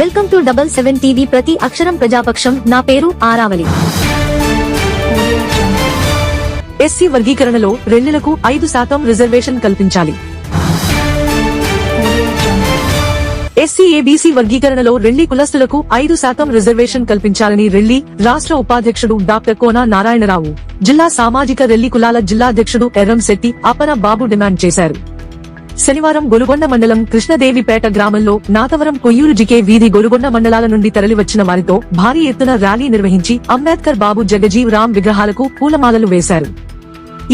Welcome to double seven TV ప్రతి అక్షరం ప్రజాపక్షం. నా పేరు ఆరావలి ఎస్సీ వర్గీకరణలో రెల్లెలకు ఐదు శాతం రిజర్వేషన్ కల్పించాలి. ఎస్సీ ఏబీసీ వర్గీకరణలో రెల్లి కులస్తులకు ఐదు శాతం రిజర్వేషన్ కల్పించాలని రెల్లి రాష్ట్ర ఉపాధ్యక్షుడు డాక్టర్ కోన నారాయణరావు. జిల్లా సామాజిక రెల్లి కులాల జిల్లా అధ్యక్షుడు ఎర్రంశెట్టి అపన బాబు డిమాండ్ చేశారు. శనివారం గొలుగొండ మండలం కృష్ణదేవిపేట గ్రామంలో నాతవరం కొయ్యూరు జికే వీధి గొలుగొండ మండలాల నుండి తరలివచ్చిన వారితో భారీ ఎత్తున ర్యాలీ నిర్వహించి అంబేద్కర్ బాబు జగజీవ్ రామ్ విగ్రహాలకు పూలమాలలు వేశారు.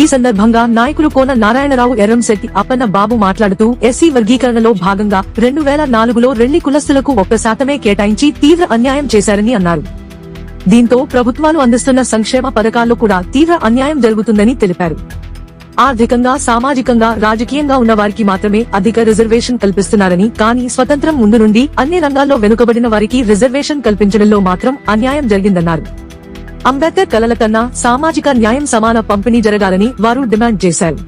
ఈ సందర్భంగా నాయకులు కోన నారాయణరావు ఎర్రంశెట్టి అప్పన్న బాబు మాట్లాడుతూ ఎస్సీ వర్గీకరణలో భాగంగా రెండు వేల నాలుగులో రెండు కులస్తులకు ఒక్క శాతమే కేటాయించి తీవ్ర అన్యాయం చేశారని అన్నారు. దీంతో ప్రభుత్వాలు అందిస్తున్న సంక్షేమ పథకాల్లో కూడా తీవ్ర అన్యాయం జరుగుతుందని తెలిపారు. ఆర్థికంగా సామాజికంగా రాజకీయంగా ఉన్న వారికి మాత్రమే అధిక రిజర్వేషన్ కల్పిస్తున్నారని కానీ స్వతంత్రం ముందు నుండి అన్ని రంగాల్లో వెనుకబడిన వారికి రిజర్వేషన్ కల్పించడంలో మాత్రం అన్యాయం జరిగిందన్నారు. అంబేద్కర్ కలల కన్నా సామాజిక న్యాయం సమాన పంపిణీ జరగాలని వారు డిమాండ్ చేశారు.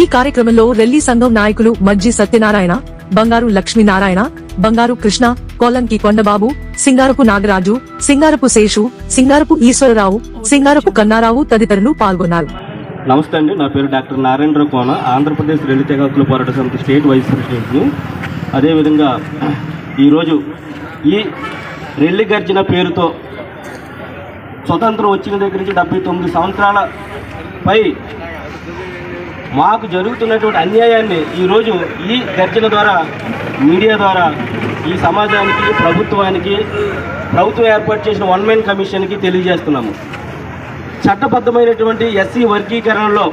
ఈ కార్యక్రమంలో రెల్లి సంఘం నాయకులు మజ్జి సత్యనారాయణ బంగారు లక్ష్మీనారాయణ బంగారు కృష్ణ కోలంకి కొండబాబు సింగారపు నాగరాజు సింగారపు శేషు సింగారపు ఈశ్వరరావు సింగారపు కన్నారావు తదితరులు పాల్గొన్నారు. నమస్తే అండి నా పేరు డాక్టర్ నారాయణ కోన. ఆంధ్రప్రదేశ్ రెల్లి తెగ హక్కుల పోరాట సమితి స్టేట్ వైస్ ప్రెసిడెంట్ని. అదేవిధంగా ఈరోజు ఈ రెల్లి గర్జన పేరుతో స్వతంత్రం వచ్చిన దగ్గర నుంచి డెబ్బై తొమ్మిది సంవత్సరాలపై మాకు జరుగుతున్నటువంటి అన్యాయాన్ని ఈరోజు ఈ గర్జన ద్వారా మీడియా ద్వారా ఈ సమాజానికి ప్రభుత్వానికి ప్రభుత్వం ఏర్పాటు చేసిన వన్ మ్యాన్ కమిషన్కి తెలియజేస్తున్నాము. చట్టబద్ధమైనటువంటి ఎస్సీ వర్గీకరణలో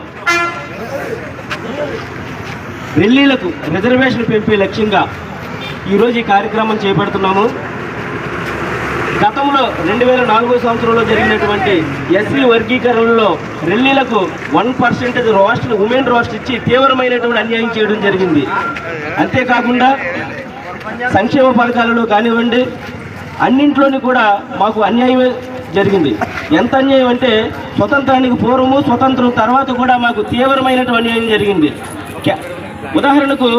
రెల్లీలకు రిజర్వేషన్ పెంపే లక్ష్యంగా ఈరోజు ఈ కార్యక్రమం చేపడుతున్నాము. గతంలో రెండు వేల నాలుగో సంవత్సరంలో జరిగినటువంటి ఎస్సీ వర్గీకరణలో రెల్లీలకు one percentage roster women roast ఇచ్చి తీవ్రమైనటువంటి అన్యాయం చేయడం జరిగింది. అంతేకాకుండా సంక్షేమ పథకాలలో కానివ్వండి అన్నింట్లోని కూడా మాకు అన్యాయమే జరిగింది. ఎంత అన్యాయం అంటే స్వతంత్రానికి పూర్వము స్వతంత్రం తర్వాత కూడా మాకు తీవ్రమైనటువంటి ఏం జరిగింది. ఉదాహరణకు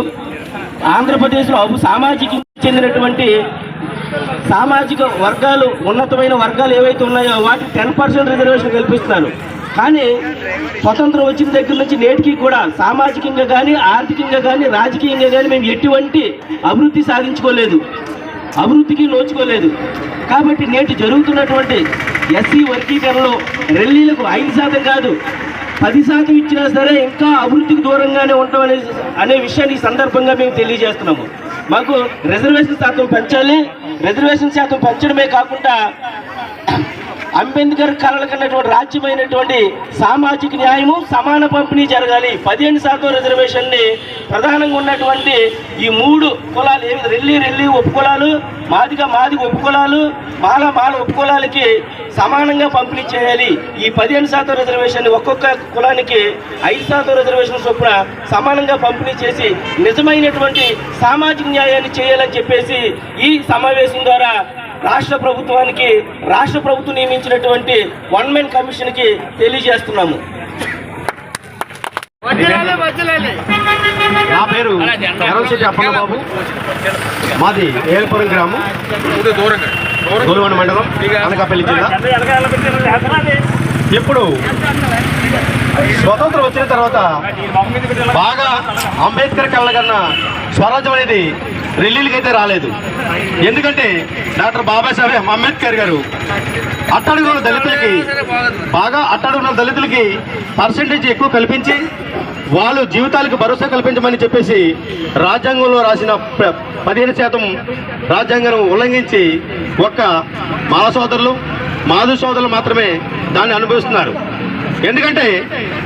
ఆంధ్రప్రదేశ్లో సామాజిక చెందినటువంటి సామాజిక వర్గాలు ఉన్నతమైన వర్గాలు ఏవైతే ఉన్నాయో వాటికి టెన్ పర్సెంట్ రిజర్వేషన్ కల్పిస్తున్నారు. కానీ స్వతంత్రం వచ్చిన దగ్గర నుంచి నేటికి కూడా సామాజికంగా కానీ ఆర్థికంగా కానీ రాజకీయంగా కానీ మేము ఎటువంటి అభివృద్ధి సాధించుకోలేదు. అభివృద్ధికి నోచుకోలేదు. కాబట్టి నేటి జరుగుతున్నటువంటి ఎస్సీ వర్గీకరణలో రెల్లీలకు ఐదు శాతం కాదు పది శాతం ఇచ్చినా సరే ఇంకా అభివృద్ధికి దూరంగానే ఉంటాం అనే అనే విషయాన్ని ఈ సందర్భంగా మేము తెలియజేస్తున్నాము. మాకు రిజర్వేషన్ శాతం పెంచాలి. రిజర్వేషన్ శాతం పెంచడమే కాకుండా అంబేద్కర్ కళలు కన్నటువంటి రాజ్యమైనటువంటి సామాజిక న్యాయము సమాన పంపిణీ జరగాలి. పదిహేను శాతం రిజర్వేషన్ని ప్రధానంగా ఉన్నటువంటి ఈ మూడు కులాలు ఏమి రెల్లి రెల్లి ఉపకులాలు మాదిగా మాదిగ ఉపకులాలు మాల మాల ఉపకులాలకి సమానంగా పంపిణీ చేయాలి. ఈ పదిహేను శాతం రిజర్వేషన్ ఒక్కొక్క కులానికి ఐదు శాతం రిజర్వేషన్ చొప్పున సమానంగా పంపిణీ చేసి నిజమైనటువంటి సామాజిక న్యాయాన్ని చేయాలని చెప్పేసి ఈ సమావేశం ద్వారా రాష్ట్ర ప్రభుత్వానికి రాష్ట్ర ప్రభుత్వం నియమించినటువంటి వన్ మెన్ కమిషన్కి తెలియజేస్తున్నాము. నా పేరు ఎర్రంశెట్టి అప్పన్న బాబు మాది ఏల్పురం గ్రామం. గోలువన మండలం అనకాపల్లి జిల్లా. ఇప్పుడు స్వతంత్రం వచ్చిన తర్వాత బాగా అంబేద్కర్ కళ్ళ కన్నా స్వరాజ్యం అనేది ఢిల్లీకి అయితే రాలేదు. ఎందుకంటే డాక్టర్ బాబాసాహెబ్ అంబేద్కర్ గారు అట్టడుగుల దళితులకి బాగా అట్టడుగుల దళితులకి పర్సంటేజ్ ఎక్కువ కల్పించి వాళ్ళు జీవితాలకు భరోసా కల్పించమని చెప్పేసి రాజ్యాంగంలో రాసిన పదిహేను శాతం రాజ్యాంగం ఉల్లంఘించి ఒక్క మాల సోదరులు మాధు సోదరులు మాత్రమే దాన్ని అనుభవిస్తున్నారు. ఎందుకంటే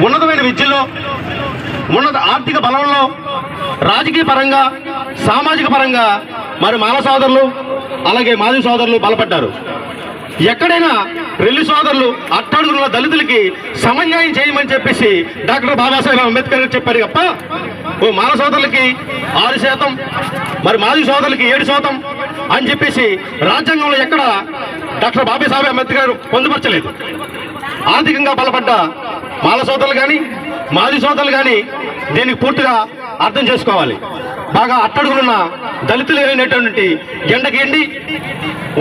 ఉన్నతమైన విద్యలో ఉన్నత ఆర్థిక బలంలో రాజకీయ పరంగా సామాజిక పరంగా మరి మాల సోదరులు అలాగే మాజీ సోదరులు బలపడ్డారు. ఎక్కడైనా రెల్లి సోదరులు అట్టడుగున్న దళితులకి సమన్యాయం చేయమని చెప్పేసి డాక్టర్ బాబాసాహెబ్ అంబేద్కర్ గారు చెప్పారు తప్ప ఓ మాల సోదరులకి ఆరు శాతం మరి మాజీ సోదరులకి ఏడు శాతం అని చెప్పేసి రాజ్యాంగంలో ఎక్కడ డాక్టర్ బాబాసాహెబ్ అంబేద్కర్ గారు పొందుపరచలేదు. ఆర్థికంగా బలపడ్డ మాల సోదరులు కానీ మాజీ సోదరులు కానీ దీనికి పూర్తిగా అర్థం చేసుకోవాలి. బాగా అట్టడుగులున్న దళితులు ఏమైనటువంటి ఎండకి ఎండి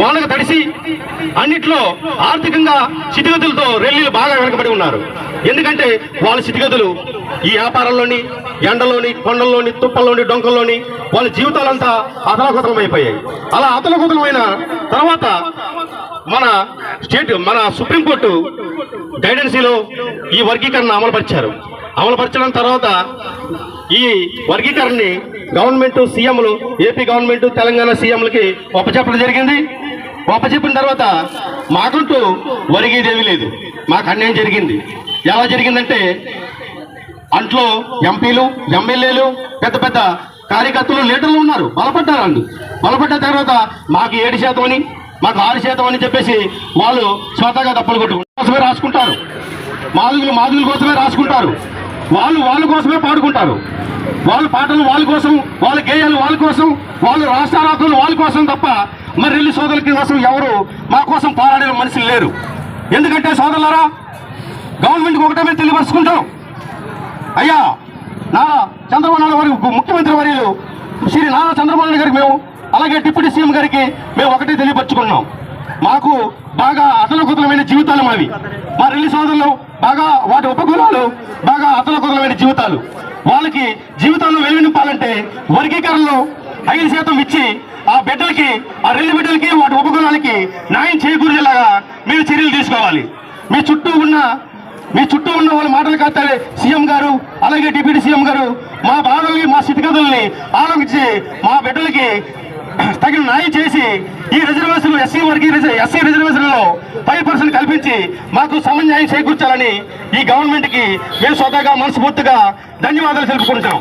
వానకు తడిసి అన్నిట్లో ఆర్థికంగా స్థితిగతులతో రెల్లీలు బాగా వెనకబడి ఉన్నారు. ఎందుకంటే వాళ్ళ స్థితిగతులు ఈ వ్యాపారంలోని ఎండలోని కొండల్లోని తుప్పల్లోని డొంకల్లోని వాళ్ళ జీవితాలంతా అతలకుతలమైపోయాయి. అలా అతలకుతలమైన తర్వాత మన స్టేట్ మన సుప్రీంకోర్టు గైడెన్సీలో ఈ వర్గీకరణ అమలుపరిచారు. అమలుపరచడం తర్వాత ఈ వర్గీకరణని గవర్నమెంట్ సీఎంలు ఏపీ గవర్నమెంట్ తెలంగాణ సీఎంలకి ఒప్పచెప్పడం జరిగింది. ఒప్పచెప్పిన తర్వాత మాకంటూ ఒరిగేదేమీ లేదు. మాకు అన్యాయం జరిగింది. ఎలా జరిగిందంటే అంట్లో ఎంపీలు ఎమ్మెల్యేలు పెద్ద పెద్ద కార్యకర్తలు లీడర్లు ఉన్నారు. బలపడ్డారు వాళ్ళు బలపడ్డ తర్వాత మాకు ఏడు శాతం అని మాకు ఆరు శాతం అని చెప్పేసి వాళ్ళు స్వతహాగా తప్పులు కొట్టుకుంటారు. కోసమే రాసుకుంటారు. మాదుగులు మాదుగుల కోసమే రాసుకుంటారు. వాళ్ళు వాళ్ళ కోసమే పాడుకుంటారు. వాళ్ళ పాటలు వాళ్ళ కోసం వాళ్ళ గేయాలు వాళ్ళ కోసం వాళ్ళు రాష్ట్రారాధనలు వాళ్ళ కోసం తప్ప మరి రెల్లి సోదరుల కోసం ఎవరు మా కోసం పోరాడిన మనుషులు లేరు. ఎందుకంటే సోదరులారా గవర్నమెంట్కి ఒకటే మేము తెలియపరుచుకుంటాం. అయ్యా నారా చంద్రబాబు నాయుడు వారి ముఖ్యమంత్రి వర్యులు శ్రీ నారా చంద్రబాబు నాయుడు గారికి మేము అలాగే డిప్యూటీ సీఎం గారికి మేము ఒకటే తెలియపరుచుకున్నాం. మాకు బాగా అతలకుతలమైన జీవితాలు మావి. మా రెల్లి సోదరులు బాగా వాటి ఉపకులాలు బాగా అతలకుతలమైన జీవితాలు. వాళ్ళకి జీవితాల్లో వెలువనింపాలంటే వర్గీకరణలో ఐదు శాతం ఇచ్చి ఆ బిడ్డలకి ఆ రెల్లి బిడ్డలకి వాటి ఉపకులాలకి న్యాయం చేకూరేలాగా మీరు చర్యలు తీసుకోవాలి. మీ చుట్టూ ఉన్న మీ చుట్టూ ఉన్న వాళ్ళ మాటలు కాస్తే సీఎం గారు అలాగే డిప్యూటీ సీఎం గారు మా బాధల్ని మా స్థితిగతుల్ని ఆలోచించి మా బిడ్డలకి తగిన న్యాయం చేసి ఈ రిజర్వేషన్ ఎస్సీ వర్గీ ఎస్సీ రిజర్వేషన్లో ఫైవ్ పర్సెంట్ కల్పించి మాకు సమన్యాయం చేకూర్చాలని ఈ గవర్నమెంట్కి మేము స్వతహాగా మనస్ఫూర్తిగా ధన్యవాదాలు తెలుపుకుంటాం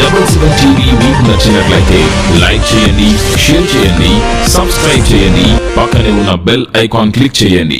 డబుల్ సెవెన్ టీవీ మీకు నచ్చినట్లయితే లైక్ చేయండి షేర్ చేయండి సబ్స్క్రైబ్ చేయండి పక్కనే ఉన్న బెల్ ఐకాన్ క్లిక్ చేయండి.